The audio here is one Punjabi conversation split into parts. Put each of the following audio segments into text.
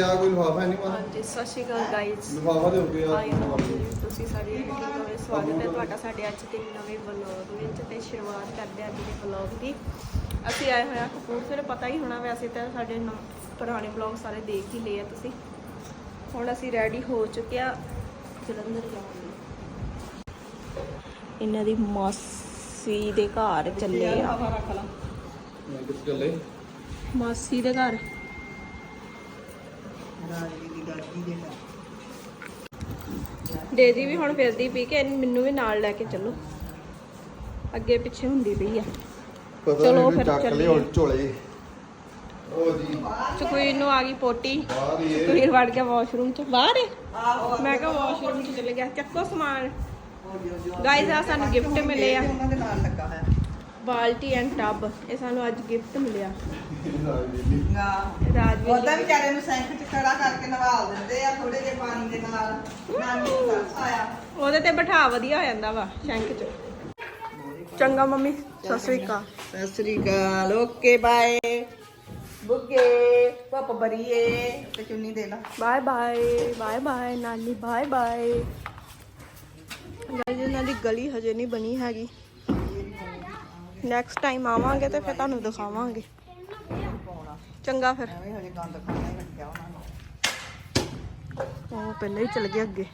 ਆ ਕੋਈ ਲਿਫਾਫਾ ਨਹੀਂ ਮਾਰਾ ਹਾਂਜੀ ਸਤਿ ਸ਼੍ਰੀ ਅਕਾਲ ਗਾਇਜ਼ ਲਿਫਾਫਾ ਦੇ ਉੱਤੇ ਆਈ ਹੋਪ ਤੁਸੀਂ ਸਾਰੇ ਠੀਕ ਹੋਵੇ ਸਵਾਗਤ ਹੈ ਤੁਹਾਡਾ ਸਾਡੇ ਅੱਜ ਦੇ ਨਵੇਂ ਵਲੌਗ ਵਿੱਚ ਤੇ ਸ਼ੁਰੂਆਤ ਕਰਦੇ ਹਾਂ ਅੱਜ ਦੇ ਵਲੌਗ ਦੀ। ਅਸੀਂ ਆਏ ਹੋਏ ਹਾਂ ਕਪੂਰਥਲੇ ਪਤਾ ਹੀ ਹੋਣਾ ਵੈਸੇ ਤਾਂ ਸਾਡੇ ਪੁਰਾਣੇ ਵਲੌਗ ਸਾਰੇ ਦੇਖ ਹੀ ਲਏ ਆ ਤੁਸੀਂ। ਹੁਣ ਅਸੀਂ ਰੈਡੀ ਹੋ ਚੁੱਕੇ ਆ ਜਲੰਧਰ ਜਾਣ ਲਈ। ਇਹਨਾਂ ਦੀ ਮਾਸੀ ਦੇ ਘਰ ਚੱਲੇ ਆ। ਮੈਂ ਕਿਸ ਚੱਲੇ? ਮਾਸੀ ਦੇ ਘਰ ਡੇਜੀ ਵੀ ਹੁਣ ਫਿਰਦੀ ਪਈ ਕਿ ਇਹਨੂੰ- ਮੈਨੂੰ ਵੀ ਨਾਲ ਲੈ ਕੇ ਚੱਲੋ। ਅੱਗੇ ਪਿੱਛੇ ਹੁੰਦੀ ਪਈ ਆ। ਪਤਾ ਚਲੋ ਨਹੀਂ ਫਿਰ ਚੱਕ ਚੱਲੀਏ। ਹੁਣ ਝੋਲੇ। ਉਹ ਜੀ। ਸੁਖਵੀਰ ਨੂੰ ਆ ਗਈ ਪੋਟੀ। ਬਾਹਰ ਹੀ ਇਹ ਸੁਖਵੀਰ ਵੜ ਗਿਆ ਵਾਸ਼ਰੂਮ ਚ। ਬਾਹਰ ਮੈਂ ਕਿਹਾ ਵਾਸ਼ਰੂਮ ਚ ਚਲੇ ਗਿਆ। ਚੱਕੋ ਸਮਾਨ। ਗਾਇਜ਼ ਆ ਸਾਨੂੰ ਗਿਫਟ ਮਿਲੇ ਆ। ਉਹਨਾਂ ਦੇ ਨਾਲ ਲੱਗਾ ਹੈ ਬਾਲਟੀ ਐਂਡ ਟੱਬ ਇਹ ਸਾਨੂੰ ਅੱਜ ਗਿਫਟ ਮਿਲਿਆ। ਰਾਜਵੀਰ ਉਹਦਾ ਜੀ। ਵਿਚਾਰੇ ਨੂੰ ਸੈਂਕ ਚ ਖੜਾ ਕਰਕੇ ਨਵਾਲ ਦਿੰਦੇ ਆ ਥੋੜੇ ਜਿਹੇ ਪਾਣੀ ਦੇ ਨਾਲ। ਨਾਨੀ ਨੂੰ ਤਰਸ ਆਇਆ ਉਹਦੇ ਤੇ ਬਿਠਾ ਵਧੀਆ ਹੋ ਜਾਂਦਾ ਵਾ ਸ਼ੈਂਕ ਚ। ਚੰਗਾ ਮੰਮੀ ਸਤਿ ਸ੍ਰੀ ਅਕਾਲ। ਸਤਿ ਸ੍ਰੀ ਅਕਾਲ ਓਕੇ ਬਾਏ। ਬੁੱਗੇ ਪਪ ਬਰੀਏ ਤੇ ਚੁੰਨੀ ਦੇ ਲਾ। ਬਾਏ ਬਾਏ ਬਾਏ ਬਾਏ ਨਾਨੀ ਬਾਏ ਬਾਏ। ਗਾਇਜ਼ ਇਹਨਾਂ ਦੀ ਗਲੀ ਹਜੇ ਨਹੀਂ ਬਣੀ ਹੈਗੀ। ਨੈਕਸਟ ਟਾਈਮ ਆਵਾਂਗੇ ਤੇ ਫਿਰ ਤੁਹਾਨੂੰ ਦਿਖਾਵਾਂਗੇ। ਚੰਗਾ ਫਿਰ। ਐਵੇਂ ਹਜੇ ਗੰਦ ਖਾਣਾ ਹੀ ਉਹਨਾਂ ਨੂੰ ਉਹ ਪਹਿਲਾਂ ਹੀ ਚਲ ਗਿਆ ਅੱਗੇ।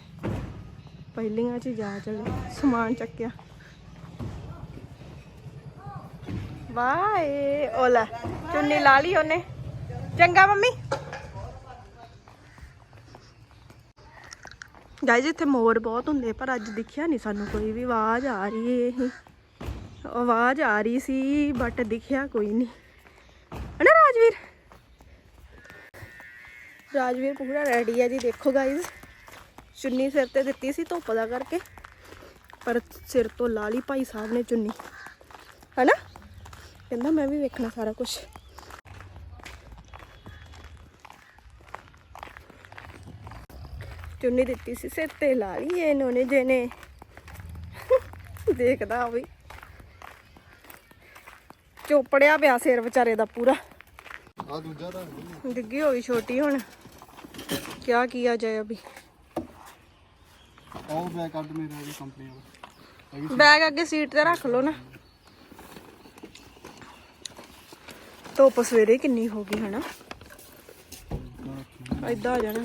ਪਹਿਲੀਆਂ ਚ ਜਾ ਚਲੇ ਸਮਾਨ ਚੱਕਿਆ। ਬਾਏ ਓਲਾ ਚੁੰਨੀ ਲਾ ਲਈ ਉਹਨੇ। ਚੰਗਾ ਮੰਮੀ। ਗਾਇਜ਼, ਇੱਥੇ ਮੋਰ ਬਹੁਤ ਹੁੰਦੇ ਪਰ ਅੱਜ ਦਿਖਿਆ ਨਹੀਂ ਸਾਨੂੰ ਕੋਈ ਵੀ, ਆਵਾਜ਼ ਆ ਰਹੀ ਏ ਇਹ। ਆਵਾਜ਼ ਆ ਰਹੀ ਸੀ ਬਟ ਦਿਖਿਆ ਕੋਈ ਨਹੀਂ। ਹਨਾ ਰਾਜਵੀਰ? ਰਾਜਵੀਰ ਪੂਰਾ ਰੈਡੀ ਹੈ ਜੀ, ਦੇਖੋ ਗਾਇਜ਼ ਚੁੰਨੀ ਸਿਰ ਤੇ ਦਿੱਤੀ ਸੀ ਧੁੱਪ ਦਾ ਕਰਕੇ, ਪਰ ਸਿਰ ਤੋਂ ਲਾ ਲਈ ਭਾਈ ਸਾਹਿਬ ਨੇ ਚੁੰਨੀ। ਹਨਾ? ਕਹਿੰਦਾ ਮੈਂ ਵੀ ਵੇਖਣਾ ਸਾਰਾ ਕੁਝ ਚੁੰਨੀ ਦਿੱਤੀ ਸੀ, ਸਿਰ ਤੇ ਲਾ ਲਈ ਇਹਨੋਂ ਨੇ ਜਿਹਨੇ। ਦੇਖਦਾ ਵੀ। ਚੋਪੜਿਆ ਪਿਆ ਸਿਰ ਵਿਚਾਰੇ ਦਾ ਪੂਰਾ। ਆ ਦੂਜਾ ਤਾਂ ਡਿੱਗੀ ਹੋਈ ਛੋਟੀ ਹੁਣ। ਕਿਆ ਕੀਆ ਜਾਏ ਅਭੀ। ਆਓ ਬੈਕ ਕੱਢ ਮੇਰਾ ਇਹ ਕੰਪਨੀ ਵਾਲਾ। ਬੈਗ ਅੱਗੇ ਸੀਟ ਤੇ ਰੱਖ ਲਓ ਨਾ। ਧੁੱਪ ਸਵੇਰੇ ਕਿੰਨੀ ਹੋ ਗਈ ਹਨਾ। ਏਦਾਂ ਆ ਜਾਣਾ।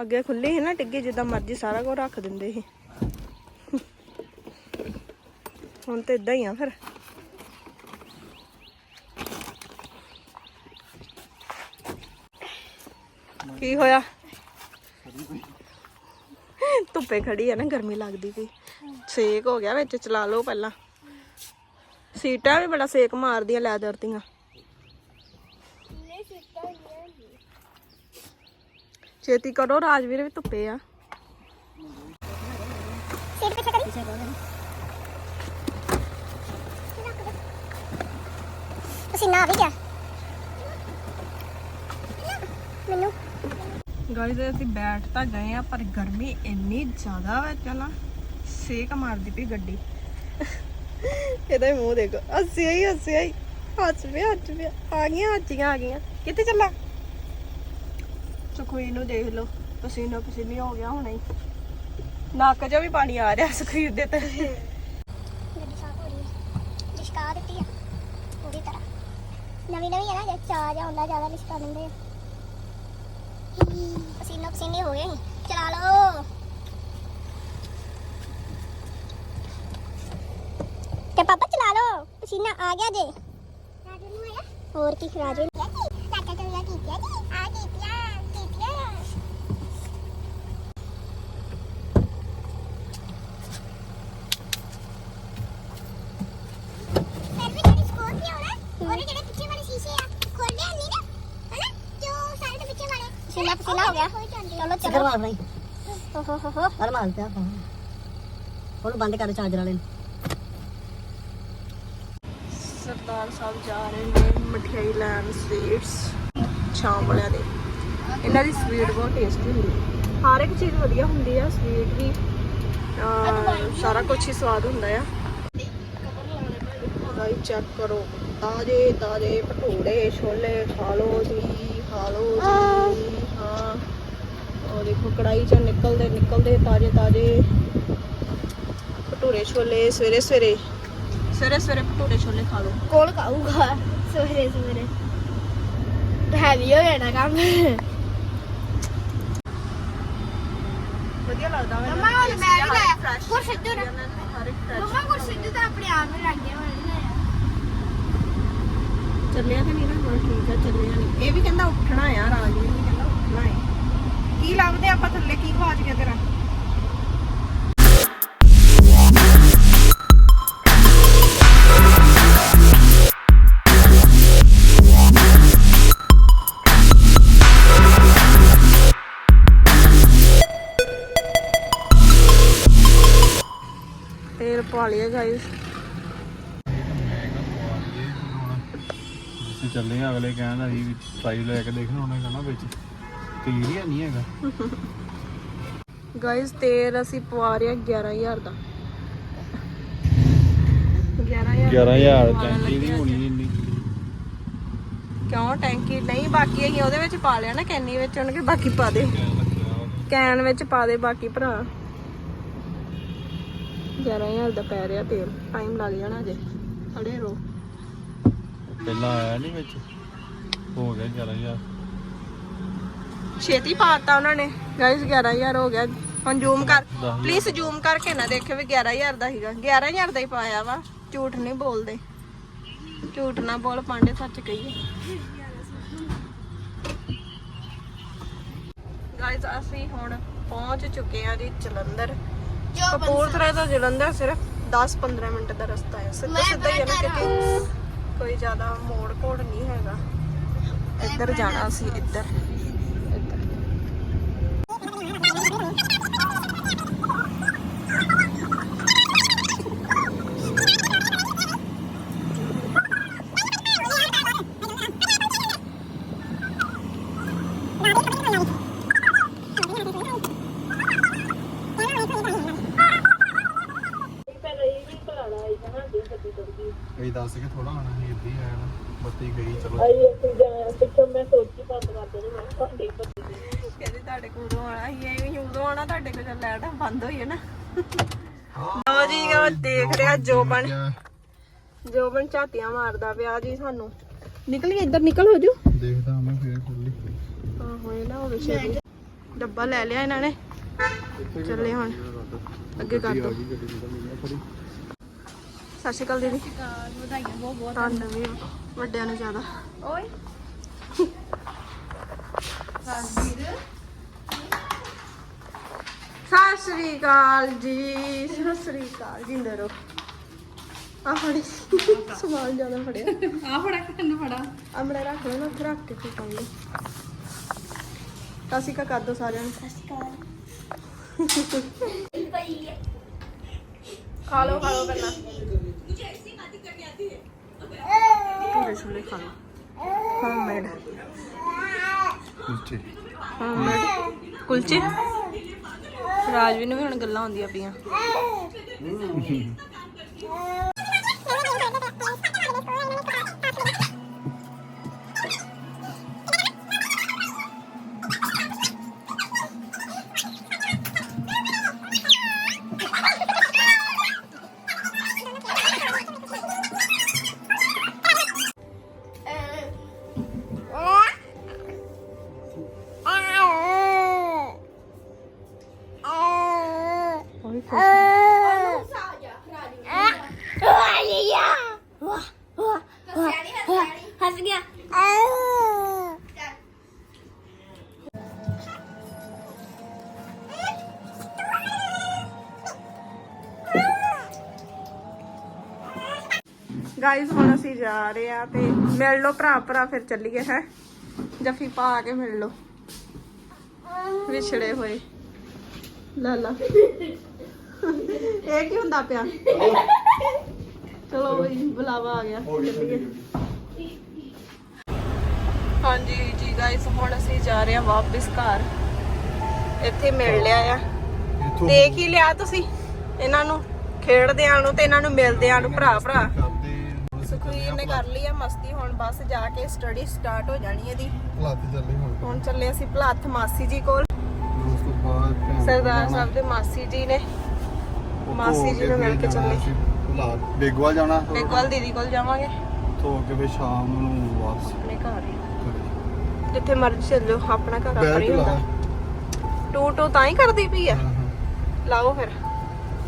ਅੱਗੇ ਖੁੱਲੀ ਸੀ ਨਾ ਟਿੱਗੀ ਜਿੱਦਾਂ ਮਰਜ਼ੀ ਸਾਰਾ ਕੁਝ ਰੱਖ ਦਿੰਦੇ ਸੀ। ਹੁਣ ਤੇ ਇਦਾਂ ਹੀ ਆ ਫਿਰ। ਕੀ ਹੋਇਆ? ਧੁੱਪੇ ਖੜੀ ਆ ਨਾ, ਗਰਮੀ ਲੱਗਦੀ ਪਈ। ਸੇਕ ਹੋ ਗਿਆ ਵਿੱਚ, ਚਲਾ ਲਓ ਪਹਿਲਾਂ। ਸੀਟਾਂ ਵੀ ਬੜਾ ਸੇਕ ਮਾਰਦੀਆਂ ਲੈਦਰ ਦੀਆਂ। ਛੇਤੀ ਕਰੋ, ਰਾਜਵੀਰ ਵੀ ਧੁੱਪੇ ਆ। ਪਸੀਨਾ ਆ ਵੀ ਗਿਆ ਮੈਨੂੰ ਗਾਇਜ਼ ਅਸੀਂ ਬੈਠ ਤਾਂ ਗਏ ਆ, ਪਰ ਗਰਮੀ ਇੰਨੀ ਜ਼ਿਆਦਾ ਵਾ ਚਲਾ ਸੇਕ ਮਾਰਦੀ ਪਈ ਗੱਡੀ। ਇਹਦਾ ਮੂੰਹ ਦੇਖੋ। ਹੱਸਿਆ ਹੀ ਹੱਸਿਆ ਹੀ ਹੱਸ ਪਿਆ ਹੱਸ ਪਿਆ। ਆ ਗਈਆਂ ਹੱਚੀਆਂ ਆ ਗਈਆਂ। ਕਿੱਥੇ ਚੱਲਾ? ਸੁਖਵੀਰ ਨੂੰ ਦੇਖ ਲਓ। ਪਸੀਨਾ ਪਸੀਨੀ ਹੋ ਗਿਆ ਹੁਣੇ ਹੀ। ਨੱਕ ਚ ਵੀ ਪਾਣੀ ਆ ਰਿਹਾ ਸੁਖਵੀਰ ਦੇ ਤੇ ਗੱਡੀ ਸਾਫ਼ ਹੋ ਰਹੀ ਹੈ ਲਿਸ਼ਕਾ ਦਿੱਤੀ ਆ ਪੂਰੀ ਤਰ੍ਹਾਂ ਨਵੀਂ ਨਵੀਂ ਹੈ ਨਾ ਜੇ ਚਾਹ ਜਾ ਹੁੰਦਾ ਜ਼ਿਆਦਾ ਲਿਸ਼ਕਾ ਦਿੰਦੇ। ਆ ਪਸੀਨਾ ਪਸੀਨੇ ਹੋ ਗਏ ਅਸੀਂ। ਚਲਾ ਲਓ। ਤੇ ਪਾਪਾ ਚਲਾ ਲਓ। ਪਸੀਨਾ ਆ ਗਿਆ ਜੇ। ਰਾਜੂ ਨੂੰ ਆਇਆ। ਹੋਰ ਕੀ ਰਾਜੂ ਨੂੰ ਚਾਚਾ ਚੰਗਾ ਕੀਤਿਆ ਜੀ ਆ ਕੀਤਿਆ ਕੀਤਿਆ ਫਿਰ ਵੀ ਜਿਹੜੀ ਸਕੋਰਪੀਓ ਨਾ ਉਹਦੇ ਜਿਹੜੇ ਪਿੱਛੇ ਵਾਲੇ ਸ਼ੀਸ਼ੇ ਆ ਖੋਲਦੇ ਨਹੀਂ ਨਾ ਹਨਾ ਜੋ ਸਾਰੇ ਦੇ ਪਿੱਛੇ ਵਾਲੇ ਪਸੀਨਾ ਪਸੀਨਾ ਹੋ ਗਿਆ। ਚਲੋ ਚਲੋ ਮਾਰ ਭਾਈ ਹੋ ਹੋ ਹੋ ਹੋ। ਹਰ ਮਾਰ ਪਿਆ ਫੋਨ ਉਹਨੂੰ ਬੰਦ ਕਰ ਚਾਰਜਰ ਵਾਲੇ ਨੂੰ। ਸਰਦਾਰ ਸਾਹਿਬ ਜਾ ਰਹੇ ਨੇ ਮਠਿਆਈ ਲੈਣ ਸਵੀਟਸ ਸ਼ਾਮ ਵਾਲਿਆਂ ਦੇ। ਇਹਨਾਂ ਦੀ ਸਵੀਟ ਬਹੁਤ ਟੇਸਟੀ ਹੁੰਦੀ ਹੈ। ਹਰ ਇੱਕ ਚੀਜ਼ ਵਧੀਆ ਹੁੰਦੀ ਆ ਸਵੀਟ ਵੀ। ਸਾਰਾ ਕੁਝ ਹੀ ਸਵਾਦ ਹੁੰਦਾ ਆ। ਚੈੱਕ ਕਰੋ। ਤਾਜੇ ਤਾਜੇ ਭਟੂਰੇ ਛੋਲੇ ਖਾ ਲਓ ਜੀ ਖਾ ਲਓ ਜੀ ਹਾਂ। ਉਹ ਦੇਖੋ ਕੜਾਈ ਚ ਨਿਕਲਦੇ ਨਿਕਲਦੇ ਤਾਜੇ ਤਾਜੇ ਭਟੂਰੇ ਛੋਲੇ ਸਵੇਰੇ ਸਵੇਰੇ। ਸਵੇਰੇ ਸਵੇਰੇ ਭਟੂਰੇ ਛੋਲੇ ਖਾ ਲਓ। ਕੋਲ ਖਾਊਗਾ? ਸਵੇਰੇ ਸਵੇਰੇ। ਹੈਵੀ ਹੋ ਜਾਣਾ ਕੰਮ। ਵਧੀਆ ਲੱਗਦਾ ਮੰਮਾ ਹੁਣ ਮੈਂ ਵੀ fresh ਗੁਰ ਸਿੱਧੂ ਨਾ ਮੰਮਾ ਗੁਰ ਸਿੱਧੂ ਤਾਂ ਆਪਣੇ ਆਪ ਨੂੰ ਲੱਗ ਗਿਆ ਚੱਲਿਆ ਤੇ ਨਹੀਂ ਨਾ ਠੀਕ ਆ ਚੱਲਿਆ ਨਹੀਂ। ਇਹ ਵੀ ਕਹਿੰਦਾ ਉੱਠਣਾ ਆ ਰਾਜਵੀਰ ਵੀ ਹੈ ਕੀ ਲੱਭਦੇ ਆਪਾਂ ਥੱਲੇ ਕੀ ਖਵਾਜ ਗਿਆ ਤੇਰਾ? ਤੇਲ ਪਾ ਲਿਆ ਗਾਇਸ ਜਿੱਥੇ ਚੱਲੇ ਆ ਅਗਲੇ ਕਹਿੰਦਾ ਸੀ ਵੀ ਲੈ ਕੇ ਦੇਖਣਾ ਉਹਨੇ ਕਹਣਾ ਵਿੱਚ। ਹੀ ਨਹੀਂ ਹੈਗਾ। ਗਾਇਸ ਤੇਲ ਅਸੀਂ ਪਵਾ ਰਹੇ ਹਾਂ 11000 ਦਾ। 11000 11000 ਟੈਂਕੀ ਦੀ ਹੋਣੀ ਇੰਨੀ? ਕਿਉਂ ਟੈਂਕੀ ਨਹੀਂ ਬਾਕੀ ਅਸੀਂ ਉਹਦੇ ਵਿੱਚ ਪਾ ਲਿਆ ਨਾ ਕੈਨੀ ਵਿੱਚ ਉਹਨੇ ਕਿ ਬਾਕੀ ਪਾ ਦੇ। ਕੈਨ ਵਿੱਚ ਪਾ ਦੇ ਬਾਕੀ ਭਰਾ। 11000 ਦਾ ਪੈ ਰਿਹਾ ਤੇਲ। ਟਾਈਮ ਲੱਗ ਜਾਣਾ ਜੇ ਖੜੇ ਰਹੋ ਪਹਿਲਾਂ ਆਇਆ ਨਹੀਂ ਵਿੱਚ? ਹੋ ਗਿਆ 11000 ਛੇਤੀ ਪਾਤਾ ਉਹਨਾਂ ਨੇ। ਗਾਇਸ 11000 ਹੋ ਗਿਆ। ਹੁਣ ਜ਼ੂਮ ਕਰ। ਪਲੀਜ਼ ਜ਼ੂਮ ਕਰਕੇ ਨਾ ਦੇਖਿਓ ਵੀ 11000 ਦਾ ਹੀਗਾ 11000 ਦਾ ਹੀ ਪਾਇਆ ਵਾ। ਝੂਠ ਨਹੀਂ ਬੋਲਦੇ। ਝੂਠ ਨਾ ਬੋਲ ਪਾਂਡੇ ਸੱਚ ਕਹੀਏ। ਗਾਇਸ ਅਸੀਂ ਹੁਣ ਪਹੁੰਚ ਚੁੱਕੇ ਹਾਂ ਜੀ ਜਲੰਧਰ। ਕਪੂਰਥਲੇ ਤੋਂ ਜਲੰਧਰ ਸਿਰਫ 10-15 ਮਿੰਟ ਦਾ ਰਸਤਾ ਹੈ। ਸਿੱਧਾ ਸਿੱਧਾ ਹੀ ਹੈ ਨਾ ਕਿਉਂਕਿ ਕੋਈ ਜ਼ਿਆਦਾ ਮੋੜ ਕੋੜ ਨਹੀਂ ਹੈਗਾ। ਇੱਧਰ ਜਾਣਾ ਅਸੀਂ ਇੱਧਰ ਇਹ ਦੱਸ ਕੇ ਥੋੜਾ ਆਣਾ ਸੀ ਇੱਦਾਂ ਹੀ ਆਇਆ ਨਾ ਬੱਤੀ ਗਈ ਚਲੋ। ਕਹਿੰਦੇ ਤੁਹਾਡੇ ਕੋਲ ਉਦੋਂ ਆਣਾ ਸੀ ਇਹ ਵੀ ਉਦੋਂ ਆਣਾ ਤੁਹਾਡੇ ਕੋਲ ਜਦ ਲੈਟ ਬੰਦ ਹੋਈ ਹੈ ਨਾ। ਲਓ ਜੀ ਉਹ ਦੇਖ ਰਿਹਾ ਜੋਬਨ। ਜੋਬਨ ਝਾਤੀਆਂ ਮਾਰਦਾ ਪਿਆ ਜੀ ਸਾਨੂੰ। ਨਿਕਲ ਗਈ ਇੱਧਰ ਨਿਕਲ ਹੋ ਜੂ। ਦੇਖਦਾ ਮੈਂ ਫੇਰ ਖੁੱਲੀ ਆਹੋ ਇਹ ਨਾ ਹੋਵੇ ਛੇਤੀ ਡੱਬਾ ਲੈ ਲਿਆ ਇਹਨਾਂ ਨੇ। ਚੱਲੇ ਹੁਣ। ਅੱਗੇ ਕਰ ਦੋ ਗੱਡੀ ਨਿਕਲ ਗਈ ਖੜੀ ਸਤਿ ਸ਼੍ਰੀ ਅਕਾਲ ਦੀਦੀ। ਵਧਾਈਆਂ ਬਹੁਤ ਬਹੁਤ ਤੁਹਾਨੂੰ ਵੀ ਵੱਡਿਆਂ ਨੂੰ ਜ਼ਿਆਦਾ। ਓਏ। ਸਤਿ ਸ਼੍ਰੀ ਅਕਾਲ ਜੀ ਸਤਿ ਸ਼੍ਰੀ ਅਕਾਲ ਜਿੰਦੇ ਰਹੋ। ਆ ਫੜੀ। ਸਮਾਨ ਜ਼ਿਆਦਾ ਫੜਿਆ। ਆ ਫੜਾ ਕਿੰਨ ਫੜਾ? ਅਮੜਾ ਰੱਖ ਨਾ ਉੱਥੇ ਰੱਖ ਕੇ ਫਿਰ ਪਾਉਂਗੇ। ਕਾਸੀ ਕਾ ਕਰ ਦੋ ਸਾਰਿਆਂ ਨੂੰ। ਖਾ ਲਓ ਖਾ ਲਓ ਪਹਿਲਾਂ। ਪੂਰੇ ਛੋਲੇ ਖਾ ਲਓ। ਹੋਮਮੇਡ ਕੁਲਚੇ। ਹੋਮਮੇਡ ਕੁਲਚੇ? ਰਾਜਵੀਰ ਨੂੰ ਵੀ ਹੁਣ ਗੱਲਾਂ ਆਉਂਦੀਆਂ ਪਈਆਂ। ਜਾ ਰਹੇ ਆ ਤੇ ਮਿਲ ਲਓ ਭਰਾ ਭਰਾ ਫਿਰ ਚੱਲੀਏ ਹੈ? ਜੱਫੀ ਪਾ ਕੇ ਮਿਲ ਲਓ। ਵਿਛੜੇ ਹੋਏ। ਲਾ ਲਾ। ਇਹ ਕੀ ਹੁੰਦਾ ਪਿਆ? ਚਲੋ ਬਈ ਬੁਲਾਵਾ ਆ ਗਿਆ। ਚੱਲੀਏ। ਹਾਂਜੀ ਜੀ ਗਾਇਸ ਹੁਣ ਅਸੀਂ ਜਾ ਰਹੇ ਆ ਵਾਪਸ ਘਰ। ਇੱਥੇ ਮਿਲ ਲਿਆ ਆ। ਦੇਖ ਹੀ ਲਿਆ ਤੁਸੀਂ। ਇਹਨਾਂ ਨੂੰ ਖੇਡਦਿਆਂ ਨੂੰ ਤੇ ਇਹਨਾਂ ਨੂੰ ਮਿਲਦਿਆਂ ਨੂੰ ਭਰਾ ਭਰਾ। ਸੁਖਵੀਰ ਨੇ ਕਰ ਲਈ ਆ ਮਸਤੀ ਹੁਣ ਬਸ ਜਾ ਕੇ ਸਟੱਡੀ ਸਟਾਰਟ ਹੋ ਜਾਣੀ ਇਹਦੀ। ਲੱਤ ਚੱਲੇ ਹੁਣ ਹੁਣ ਚੱਲੇ ਅਸੀਂ ਭਲਾਥ ਮਾਸੀ ਜੀ ਕੋਲ। ਉਸ ਤੋਂ ਬਾਅਦ ਸਰਦਾਰ ਸਾਹਿਬ ਦੇ ਮਾਸੀ ਜੀ ਨੇ। ਮਾਸੀ ਜੀ ਨੂੰ ਮਿਲ ਕੇ ਚੱਲੇ। ਭੁਲਾ ਬੇਗਵਾ ਜਾਣਾ? ਬੇਗਵਾਲ ਦੀਦੀ ਕੋਲ ਜਾਵਾਂਗੇ। ਧੋ ਕੇ ਫਿਰ ਸ਼ਾਮ ਨੂੰ ਵਾਪਸ। ਆਪਣੇ ਘਰ। ਜਿੱਥੇ ਮਰਜ਼ੀ ਚੱਲ ਆਪਣਾ ਘਰ ਆਪਣਾ ਹੀ ਹੁੰਦਾ। ਟੂ ਟੂ ਤਾਂ ਹੀ ਕਰਦੀ ਪਈ ਆ। ਲਾਓ ਫਿਰ।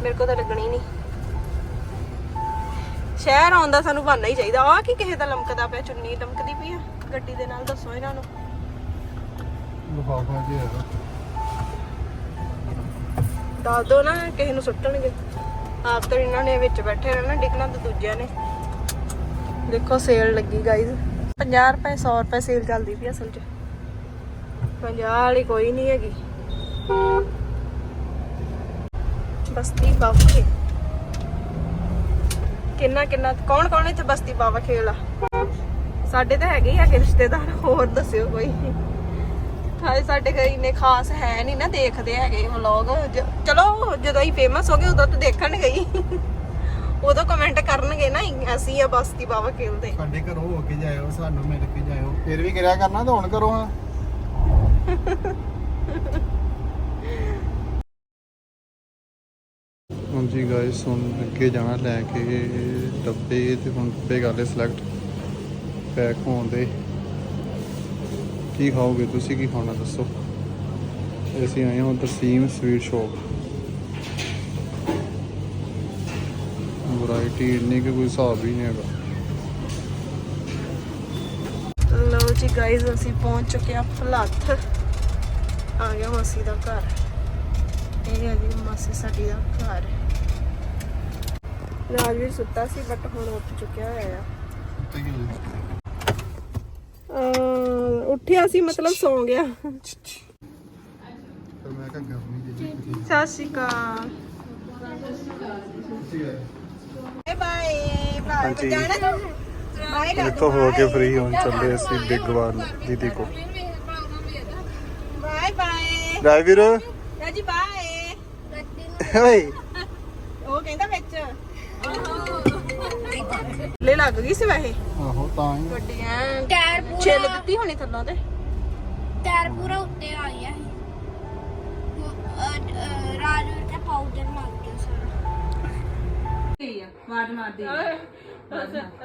ਮੇਰੇ ਕੋਲ ਤਾਂ ਲੱਗਣੀ ਨਹੀਂ। ਸ਼ਹਿਰ ਆਉਣ ਦਾ ਸਾਨੂੰ ਬਹਾਨਾ ਹੀ ਚਾਹੀਦਾ। ਆ ਕਿ ਕਿਸੇ ਦਾ ਲਮਕਦਾ ਪਿਆ ਚੁੰਨੀ ਲਮਕਦੀ ਪਈ ਆ? ਗੱਡੀ ਦੇ ਨਾਲ ਦੱਸੋ ਇਹਨਾਂ ਨੂੰ। ਲਿਫਾਫਾ ਜਿਹਾ ਦੱਸ ਦੋ ਨਾ ਕਿਸੇ ਨੂੰ ਸੁੱਟਣਗੇ। ਆਪ ਤਾਂ ਇਹਨਾਂ ਨੇ ਵਿੱਚ ਬੈਠੇ ਰਹਿਣਾ ਡਿੱਗਣਾ ਤਾਂ ਦੂਜਿਆਂ ਨੇ। ਦੇਖੋ ਸੇਲ ਲੱਗੀ ਗਾਈਜ਼ 50 ਰੁਪਏ 100 ਰੁਪਏ ਸੇਲ ਚੱਲਦੀ ਪਈ ਅਸਲ 'ਚ। 50 ਵਾਲੀ ਕੋਈ ਨਹੀਂ ਹੈਗੀ। ਬਸਤੀ ਬਾਬੇ। ਕਿੰਨਾ ਕਿੰਨਾ ਕੌਣ ਕੌਣ ਇੱਥੇ ਬਸਤੀ ਬਾਬਾ ਖੇਲ ਆ? ਸਾਡੇ ਤਾਂ ਹੈਗੇ ਹੀ ਹੈਗੇ ਰਿਸ਼ਤੇਦਾਰ, ਹੋਰ ਦੱਸਿਓ ਕੋਈ। ਹਾਏ, ਸਾਡੇ ਘਰ ਇੰਨੇ ਖਾਸ ਹੈ ਨਹੀਂ ਨਾ, ਦੇਖਦੇ ਹੈਗੇ ਵਲੌਗ ਚਲੋ, ਜਦੋਂ ਹੀ ਫੇਮਸ ਹੋ ਗਏ, ਉਦੋਂ ਤਾਂ ਦੇਖਣ ਗਈ। ਉਦੋਂ ਕਮੈਂਟ ਕਰਨਗੇ ਨਾ ਅਸੀਂ ਆ ਬਸਤੀ ਬਾਬਾ ਖੇਲਦੇ ਸਾਡੇ ਘਰੋਂ ਹੋ ਕੇ ਜਾਇਓ, ਸਾਨੂੰ ਮਿਲ ਕੇ ਜਾਇਓ। ਫਿਰ ਵੀ ਕਰਿਆ ਕਰਨਾ ਤਾਂ ਹੁਣ ਕਰੋ ਹਾਂ ਹਾਂਜੀ ਗਾਇਸ ਹੁਣ ਅੱਗੇ ਜਾਣਾ ਲੈ ਕੇ ਡੱਬੇ ਤੇ ਹੁਣ ਡੱਬੇ ਕਰ ਲਏ ਸਿਲੈਕਟ ਪੈਕ ਹੋਣ ਦੇ। ਕੀ ਖਾਓਗੇ ਤੁਸੀਂ, ਕੀ ਖਾਣਾ ਦੱਸੋ? ਅਸੀਂ ਆਏ ਹਾਂ ਤਰਸੀਮ ਸਵੀਟ ਸ਼ਾਪ ਵੈਰਾਈਟੀ ਇੰਨੀ ਕਿ ਕੋਈ ਹਿਸਾਬ ਹੀ ਨਹੀਂ ਹੈਗਾ। ਲਓ ਜੀ ਗਾਇਜ਼ ਅਸੀਂ ਪਹੁੰਚ ਚੁੱਕੇ ਆ ਫਲੱਥ ਆ ਗਿਆ ਮਾਸੀ ਦਾ ਘਰ। ਇਹ ਹੈ ਜੀ ਮਾਸੀ ਸਾਡੀ ਦਾ ਘਰ। ਰਾਜਵੀਰ ਸੁੱਤਾ ਸੀ ਬਟ ਹੁਣ ਉੱਠ ਚੁੱਕਿਆ ਹੋਇਆ ਆ। ਅਹ, ਉੱਠਿਆ ਸੀ ਮਤਲਬ ਸੌਂ ਗਿਆ। ਪਰ ਮੈਂ ਕਿਹਾ ਗਰਮੀ ਜਿਹੀ ਕਿਤੇ ਸਤਿ ਸ਼੍ਰੀ ਅਕਾਲ। ਬਾਏ ਬਾਏ ਹਾਂਜੀ। ਜਾਣਾ? ਬਾਏ ਕਰ ਇੱਥੋਂ ਹੋ ਕੇ ਫ੍ਰੀ ਹੁਣ ਚੱਲੇ ਅਸੀਂ ਬਿਗਵਾਲ ਦੀਦੀ ਕੋ bye bye driver Raji bye ਓਏ। ਉਹ ਕਹਿੰਦਾ ਵਿੱਚ ਲੈ ਲੱਗ ਗਈ ਸੀ ਵੈਸੇ? ਆਹੋ ਤਾਂ ਹੀ। ਗੱਡੀ ਐ ਟਾਇਰ ਛਿੱਲ ਦਿੱਤੀ ਹੋਣੀ ਥੱਲੋਂ ਤੇ। ਟਾਇਰ ਪੂਰਾ ਉੱਤੇ ਆ ਗਿਆ ਰਾਜਵੀਰ ਤੇ ਪਾਊਡਰ ਲੱਗ ਗਿਆ ਸਾਰਾ।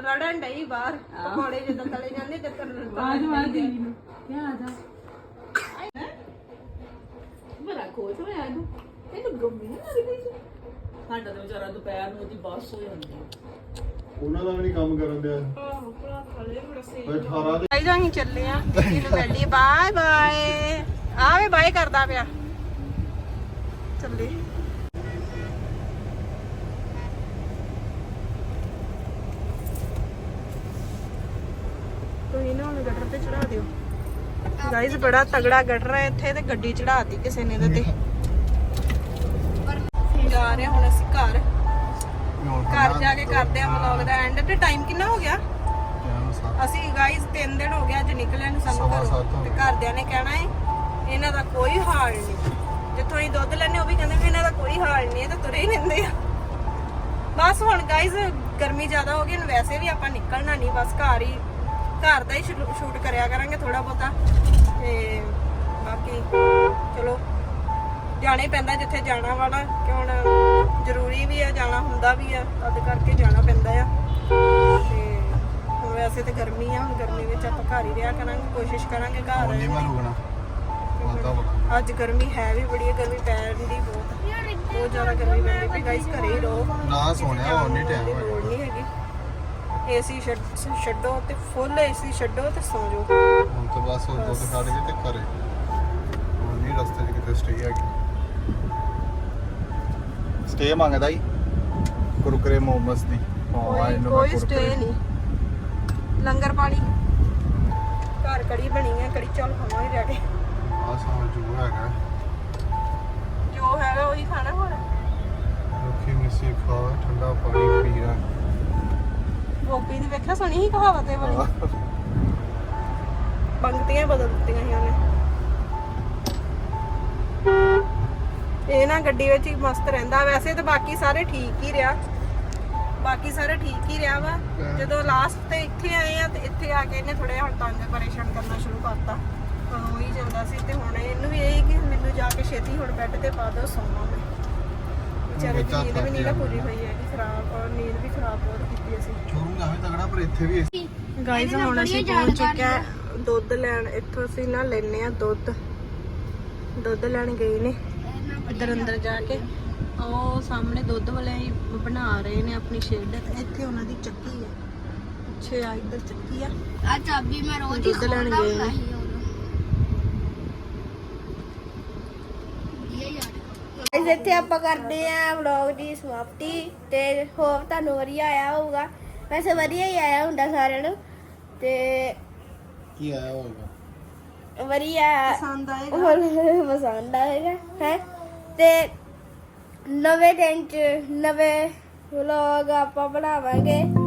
ਰੜਨ ਡਈ ਬਾਹਰ। ਪਕੌੜੇ ਜਦੋਂ ਤਲੇ ਜਾਂਦੇ ਤੇ ਤਰ ਆਜ ਮਾਰ ਦੀ ਨੂੰ ਉਹਨਾਂ ਦਾ ਵੀ ਨਹੀਂ ਕੰਮ ਕਰਨ ਦਿਆ। ਓਏ 18 ਦੇ ਆਈ ਜਾਹੀਂ ਚੱਲੇ ਆ। ਦੀਦੀ ਨੂੰ ਮਿਲਦੀ ਬਾਏ ਬਾਏ। ਆਵੇ ਬਾਏ ਕਰਦਾ ਪਿਆ। ਚੱਲੇ। ਤੁਸੀਂ ਨਾ ਗਟਰ ਤੇ ਚੜਾ ਦਿਓ। ਗਾਇਸ ਬੜਾ ਤਗੜਾ ਗਟਰ ਹੈ ਇੱਥੇ ਤੇ ਗੱਡੀ ਚੜਾਤੀ ਕਿਸੇ ਨੇ ਇਹਦੇ ਤੇ। ਜਾ ਰਹੇ ਹੁਣ ਅਸੀਂ ਘਰ। ਘਰ ਜਾ ਕੇ ਕਰਦੇ ਆ ਵਲੌਗ ਦਾ ਐਂਡ ਤੇ ਟਾਈਮ ਕਿੰਨਾ ਹੋ ਗਿਆ? ਅਸੀਂ ਗਾਇਸ 3 ਦਿਨ ਹੋ ਗਿਆ ਅੱਜ ਨਿਕਲਿਆ ਨੂੰ ਸਾਨੂੰ ਘਰੋਂ। ਤੇ। ਘਰਦਿਆਂ ਨੇ ਕਹਿਣਾ ਹੈ ਇਹਨਾਂ ਦਾ ਕੋਈ ਹਾਲ ਨਹੀਂ। ਜਿੱਥੋਂ ਹੀ ਦੁੱਧ ਲੈਣੇ ਉਹ ਵੀ ਕਹਿੰਦੇ ਵੀ ਇਹਨਾਂ ਦਾ ਕੋਈ ਹਾਲ ਨਹੀਂ ਇਹ ਤਾਂ ਤੁਰੇ ਹੀ ਰਹਿੰਦੇ ਆ। ਬਸ ਹੁਣ ਗਾਇਸ ਗਰਮੀ ਜ਼ਿਆਦਾ ਹੋ ਗਈ ਹੁਣ ਵੈਸੇ ਵੀ ਆਪਾਂ ਨਿਕਲਣਾ ਨਹੀਂ ਬਸ ਘਰ ਹੀ ਘਰ ਦਾ ਹੀ ਸ਼ੂਟ ਕਰਿਆ ਕਰਾਂਗੇ ਥੋੜਾ ਬਹੁਤਾ। ਤੇ ਬਾਕੀ ਚਲੋ। ਜਾਣਾ ਹੀ ਪੈਂਦਾ ਜਿੱਥੇ ਜਾਣਾ ਵਾਲਾ ਕਿ ਹੁਣ ਜ਼ਰੂਰੀ ਵੀ ਆ ਜਾਣਾ ਹੁੰਦਾ ਵੀ ਆ ਤਦ ਕਰਕੇ ਜਾਣਾ ਪੈਂਦਾ ਆ। ਤੇ ਹੁਣ ਵੈਸੇ ਤੇ ਗਰਮੀ ਆ ਹੁਣ ਗਰਮੀ ਵਿੱਚ ਆਪਾਂ ਘਰ ਹੀ ਰਿਹਾ ਕਰਾਂਗੇ ਕੋਸ਼ਿਸ਼ ਕਰਾਂਗੇ ਘਰ ਰਹਿਣ ਅੱਜ ਗਰਮੀ ਹੈ ਵੀ ਬੜੀ ਹੈ ਗਰਮੀ ਪੈਣ ਦੀ ਬਹੁਤ। ਆ। ਬਹੁਤ ਜ਼ਿਆਦਾ ਗਰਮੀ ਪੈਂਦੀ ਵੀ ਗਾਇਸ ਘਰੇ ਹੀ ਰਹੋ। ਨਾ ਸੋਣਿਆ ਨਹੀਂ ਟਾਈਮ ਹੋਇਆ। ਲੋੜ ਨਹੀਂ ਹੈਗੀ। ਏਸੀ ਛੱਡੋ ਤੇ ਫੁੱਲ ਏਸੀ ਛੱਡੋ ਤੇ ਸੌਂ ਜਾਓ। ਹੁਣ ਤਾਂ ਬਸ ਉਹ ਦੁੱਧ ਕੱਢ ਕੇ ਤੇ ਘਰੇ। ਹੁਣ ਨਹੀਂ ਰਸਤੇ 'ਚ ਕਿਤੇ ਸਟੇ ਹੈਗੀ। ਸਟੇ ਮੰਗਦਾ ਹੀ ਕੁਰਕਰੇ ਮੋਮਸ ਦੀ। ਕੋਈ ਇਹਨੂੰ ਮੈਂ ਕੋਈ ਕੁਰਕਰੇ। ਸਟੇ ਨਹੀਂ। ਲੰਗਰ ਪਾਣੀ। ਘਰ ਕੜੀ ਬਣੀ ਹੈ ਕੜੀ ਚੌਲ ਖਾਵਾਂਗੇ ਜਾ ਕੇ। ਆਹ ਸਾਂ ਜੂ ਹੈਗਾ। ਜੋ ਹੈਗਾ ਉਹੀ ਖਾਣਾ ਹੁਣ ਰੁੱਖੀ ਮਿੱਸੀ ਖਾ ਠੰਡਾ ਪਾਣੀ ਪੀਣਾ ਗੋਪੀ ਦੀ ਵੇਖਿਆ ਸੁਣੀ ਸੀ ਕਹਾਵਤ ਇਹ ਵਾਲੀ? ਪੰਕਤੀਆਂ ਬਦਲ ਦਿੱਤੀਆਂ ਸੀ ਉਹਨੇ। ਇਹ ਨਾ ਗੱਡੀ ਵਿੱਚ ਹੀ ਮਸਤ ਰਹਿੰਦਾ। ਵੈਸੇ ਤਾਂ ਬਾਕੀ ਸਾਰੇ ਠੀਕ ਹੀ ਰਿਹਾ। ਬਾਕੀ ਸਾਰੇ ਠੀਕ ਹੀ ਰਿਹਾ ਵਾ। ਜਦੋਂ ਲਾਸਟ ਤੇ ਇੱਥੇ ਆਏ ਆ ਤੇ ਇੱਥੇ ਆ ਕੇ ਇਹਨੇ ਥੋੜਾ ਹੁਣ ਤੰਗ ਪਰੇਸ਼ਾਨ ਕਰਨਾ ਸ਼ੁਰੂ ਕਰਤਾ। ਹੁਣ ਉਹੀ ਚੱਲਦਾ ਸੀ ਤੇ ਹੁਣ ਇਹਨੂੰ ਵੀ ਇਹ ਕਿ ਮੈਨੂੰ ਜਾ ਕੇ ਛੇਤੀ ਹੁਣ ਬੈੱਡ ਤੇ ਪਾ ਦਿਓ ਸੌਣਾ ਮੈਂ। ਵਿਚਾਰੇ ਦੀ ਨੀਂਦ ਵੀ ਨਹੀਂ ਪੂਰੀ ਹੋਈ ਹੈਗੀ ਖਰਾਬ ਔਰ ਨੀਂਦ ਵੀ ਖਰਾਬ ਬਹੁਤ ਕੀਤੀ ਅਸੀਂ। ਸ਼ੋਰੂਮ ਜਾਵੇ ਤਗੜਾ ਪਰ ਇੱਥੇ ਵੀ ਗਾਈਜ਼ ਹੁਣ ਅਸੀਂ ਪਹੁੰਚ ਚੁੱਕੇ ਆ ਦੁੱਧ ਲੈਣ ਇੱਥੋਂ ਅਸੀਂ ਨਾ ਲੈਨੇ ਆ ਦੁੱਧ। ਦੁੱਧ ਲੈਣ ਗਏ ਨੇ। ਇੱਧਰ ਅੰਦਰ ਜਾ ਕੇ ਉਹ ਸਾਹਮਣੇ ਦੁੱਧ ਵਾਲੇ ਹੀ ਬਣਾ ਰਹੇ ਨੇ ਆਪਣੀ ਸ਼ੇਡ। ਇੱਥੇ ਉਹਨਾਂ ਦੀ ਚੱਕੀ ਹੈ ਪਿੱਛੇ ਆ ਇੱਧਰ ਚੱਕੀ ਆ। ਆ ਚਾਬੀ ਮੈਂ ਰੋਜ਼ ਦੁੱਧ ਲੈਣ ਗਏ ਨੇ। ਇਸ ਇੱਥੇ ਆਪਾਂ ਕਰਦੇ ਆ ਵਲੌਗ ਦੀ ਸਮਾਪਤੀ ਤੇ ਹੋਪ ਤੁਹਾਨੂੰ ਵਧੀਆ ਆਇਆ ਹੋਊਗਾ। ਵੈਸੇ ਵਧੀਆ ਹੀ ਆਇਆ ਹੁੰਦਾ ਸਾਰਿਆਂ ਨੂੰ ਤੇ ਕੀ ਆਇਆ ਹੋਵੇਗਾ ਵਧੀਆ ਪਸੰਦ ਆਏਗਾ। ਹੁਣ ਪਸੰਦ ਆਏਗਾ ਹੈ? ਤੇ ਨਵੇਂ ਦਿਨ ਚ ਨਵੇਂ ਵਲੌਗ ਆਪਾਂ ਬਣਾਵਾਂਗੇ।